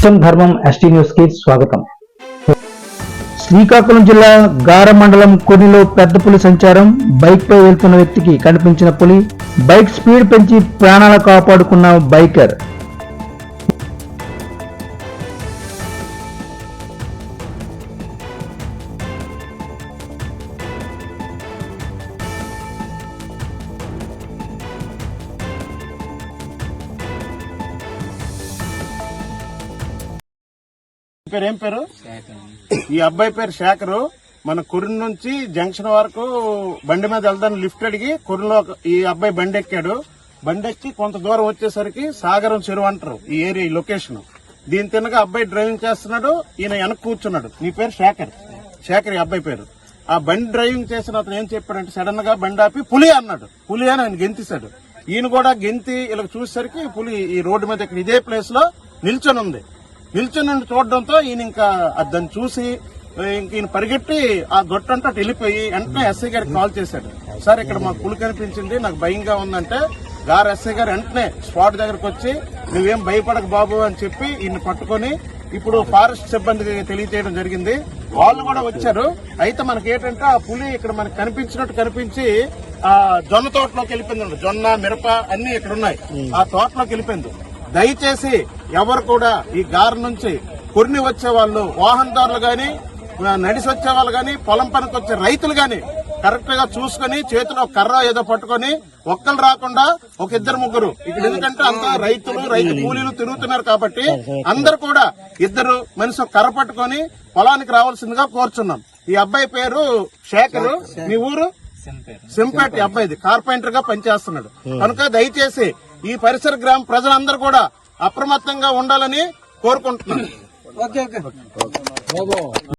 సత్యం ధర్మం ఎస్టీ న్యూస్కి స్వాగతం. శ్రీకాకుళం జిల్లా గార మండలం కొనిలో పెద్ద పులి సంచారం బైక్ పై వెళ్తున్న వ్యక్తికి కనిపించిన పులి బైక్ స్పీడ్ పెంచి ప్రాణాలు కాపాడుకున్న బైకర్ పేరు ఏం పేరు? ఈ అబ్బాయి పేరు శేఖరు. మన కురిన్ నుంచి జంక్షన్ వరకు బండి మీద వెళ్దాను లిఫ్ట్ అడిగి కురిలో ఈ అబ్బాయి బండి ఎక్కాడు. బండి ఎక్కి కొంత దూరం వచ్చేసరికి సాగరం చెరువు అంటారు ఈ ఏరియా ఈ లొకేషన్. దీని తినగా అబ్బాయి డ్రైవింగ్ చేస్తున్నాడు ఈయన వెనక కూర్చున్నాడు. నీ పేరు శేఖర్. శేఖర్ ఈ అబ్బాయి పేరు. ఆ బండి డ్రైవింగ్ చేసిన అతను ఏం చెప్పాడంటే సడన్గా బండి ఆపి పులి అన్నాడు. పులి అని ఆయన గెంతిస్తాడు ఈయన కూడా గెంతి ఇలా చూసేసరికి పులి ఈ రోడ్డు మీద ఇక్కడ ఇదే ప్లేస్లో నిల్చొని ఉంది నిల్చుని ఉండి చూడడంతో ఈయన ఇంకా దాన్ని చూసి ఇంక ఈయన పరిగెట్టి ఆ గొట్టంతా అటు వెళ్ళిపోయి వెంటనే ఎస్ఐ గారికి కాల్ చేశాడు. సార్ ఇక్కడ మాకు పులి కనిపించింది నాకు భయంగా ఉందంటే గారు ఎస్ఐ గారు వెంటనే స్పాట్ దగ్గరకు వచ్చి నువ్వేం భయపడక బాబు అని చెప్పి ఈయన పట్టుకొని ఇప్పుడు ఫారెస్ట్ సిబ్బందికి తెలియజేయడం జరిగింది. వాళ్ళు కూడా వచ్చారు. అయితే మనకి ఏంటంటే ఆ పులి ఇక్కడ మనకి కనిపించినట్టు కనిపించి ఆ జొన్న తోటలోకి వెళ్ళిపోయింది. జొన్న మిరప అన్ని ఇక్కడ ఉన్నాయి ఆ తోటలోకి వెళ్ళిపోయింది. దయచేసి ఎవరు కూడా ఈ గారి నుంచి కొన్ని వచ్చే వాళ్ళు వాహనదారులు గాని నడిసి వచ్చే వాళ్ళు గాని పొలం పనికి వచ్చే రైతులు గాని కరెక్ట్గా చూసుకుని చేతిలో కర్ర ఏదో పట్టుకొని ఒక్కరు రాకుండా ఒక ఇద్దరు ముగ్గురు. ఇక్కడ ఎందుకంటే అంతా రైతులు రైతు కూలీలు తిరుగుతున్నారు కాబట్టి అందరు కూడా ఇద్దరు మనిషి కర్ర పట్టుకొని పొలానికి రావాల్సిందిగా కోరుచున్నాం. ఈ అబ్బాయి పేరు శేఖరు. మీ ఊరు? సింపేట అబ్బాయిది కార్పెంటర్గా పనిచేస్తున్నాడు. కనుక దయచేసి ఈ పరిసర గ్రామ ప్రజలందరూ కూడా అప్రమత్తంగా ఉండాలని కోరుకుంటున్నాను.